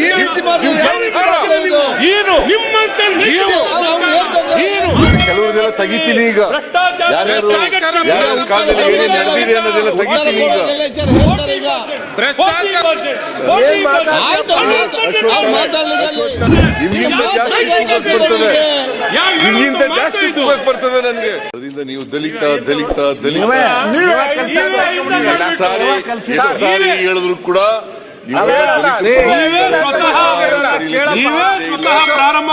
ಈ- ರೀತಿ ಮಾಡಿದ್ರೆ ನಿಮ್ಮಂತ ಕೆಲವರಿಗೆಲ್ಲ ತೆಗಿತೀನಿ ಈಗ. ಯಾರ್ಯಾರು ಯಾರ್ಯಾರು ಕಾಲದಲ್ಲಿ ಏನೇನು ನಡೆದಿದೆ ಅನ್ನೋದೆಲ್ಲ ತೆಗಿತೀನಿ ಈಗ. ಬರ್ತದೆ. ನಿಮ್ಗಿಂತ ಜಾಸ್ತಿ ಬರ್ತದೆ ನನಗೆ. ಅದರಿಂದ ನೀವು ದಲಿತ ದಲಿತ ದಲಿತ. ಸಾರಿ ಹೇಳಿದ್ರು ಕೂಡ ಪ್ರಾರಂಭ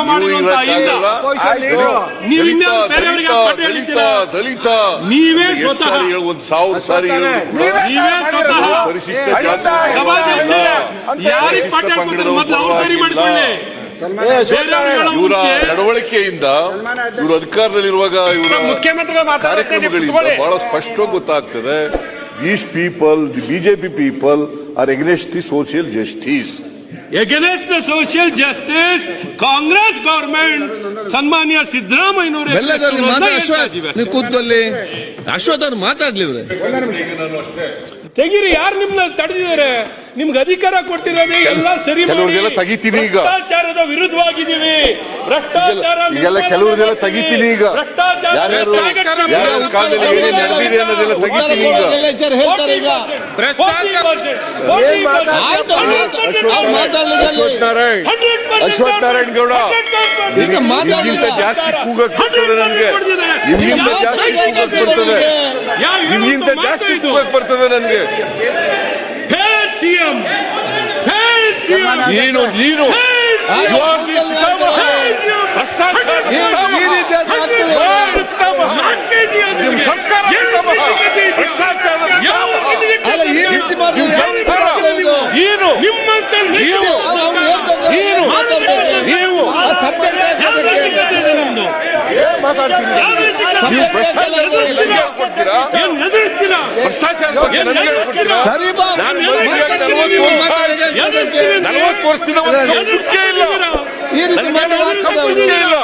ದಲಿತ? ದಲಿತ ನೀವೇ ಹೇಳು ಸಾವಿರ ಸಾರಿ ಪರಿಶಿಷ್ಟ ಜಾತಿ ಇವರ ನಡವಳಿಕೆಯಿಂದ ಇವರು ಅಧಿಕಾರದಲ್ಲಿರುವಾಗ ಇವರ ಕಾರ್ಯಕ್ರಮಗಳಿಂದ ಬಹಳ ಸ್ಪಷ್ಟವಾಗಿ ಗೊತ್ತಾಗ್ತದೆ. These people the BJP people are against the social justice against the social justice Congress government ಸನ್ಮಾನ್ಯ ಸಿದ್ದರಾಮಯ್ಯನವರು ನೀವು ಕೂತ್ಕೊಳ್ಳಿ. ಅಶ್ವಥ್ ಅವ್ರು ಮಾತಾಡ್ಲಿ ತೆಗಿರಿ ತೆಗೀರಿ ಯಾರು ನಿಮ್ನ ತಡೆದಿದ್ದಾರೆ? ನಿಮ್ಗೆ ಅಧಿಕಾರ ಕೊಟ್ಟಿರೋದೇ ಎಲ್ಲ ಸರಿ ತೆಗಿತೀನಿ ಈಗ. ಭ್ರಷ್ಟಾಚಾರದ ವಿರುದ್ಧವಾಗಿದ್ದೀವಿ. ಭ್ರಷ್ಟಾಚಾರ ಈಗೆಲ್ಲ ಕೆಲವ್ರಿಗೆಲ್ಲ ತೆಗಿತೀನಿ ಈಗ. ಭ್ರಷ್ಟಾಚಾರ ಯಾರ್ಯಾರು ಕಾಲದಲ್ಲಿ ಏನೇನು ನಡೆದಿದೆ ಅನ್ನೋದೆಲ್ಲ ತೆಗಿತೀನಿ ಈಗ. ಅಶ್ವಥ್ ನಾರಾಯಣ್ ಅಶ್ವಥ್ ನಾರಾಯಣ್. ಗೌಡ ನಿಮ್ಗಿಂತ ಜಾಸ್ತಿ ಕೂಗಕ್ ಬರ್ತದೆ ನನಗೆ. ನಿಮ್ಗಿಂತ ಜಾಸ್ತಿ ಕೂಗಕ್ ಬರ್ತದೆ ನಿಮ್ಗಿಂತ ಜಾಸ್ತಿ ಕೂಗಕ್ ಬರ್ತದೆ ನನಗೆ. ಯಾವ ರೀತಿ ಮಾಡ್ತಾರೆ ಇದು? ಏನು ನಿಮ್ಮಂತ ನೀವು. ನೀವು ಹೇಳ್ಕೊಡ್ತೀರಾ ಸರಿ ನಲವತ್ತು ವರ್ಷದಿಂದ ಈ ರೀತಿ ಇಲ್ಲ.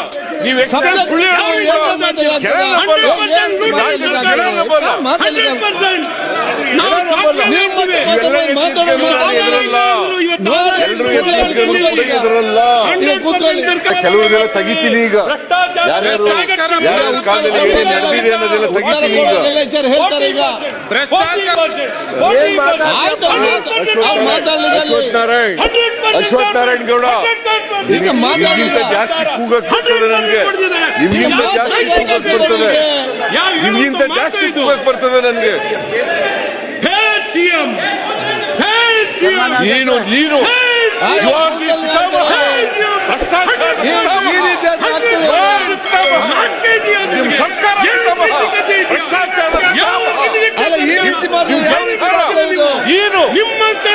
ನೀವು ಎಕ್ಸ್ಟ್ರಾ ಕೆಲವರಿಗೆಲ್ಲ ತೆಗಿತೀನಿ ಈಗ. ಯಾರ್ಯಾರು ಕಾಲದಲ್ಲಿ ಏನೇನು ನಡೆದಿದೆ ಅನ್ನೋದೆಲ್ಲ ಉತ್ತರ ತೆಗಿತೀನಿ ಈಗ. ಅಶ್ವಥ್ ನಾರಾಯಣ್ ಅಶ್ವಥ್ ನಾರಾಯಣ್. ಗೌಡ. ನಿಮ್ಗಿಂತ ಜಾಸ್ತಿ ಕೂಗಕ್ ಬರ್ತದೆ ನನಗೆ. ನಿಮ್ಗಿಂತ ಜಾಸ್ತಿ ಕೂಗಕ್ ಬರ್ತದೆ ನಿಮ್ಗಿಂತ ಜಾಸ್ತಿ ಕೂಗಕ್ ಬರ್ತದೆ ನನಗೆ. ನೀನು ನೀನು ಈ ರೀತಿ ಮಾಡಿದ್ರೆ ನಿಮ್ಮಂತ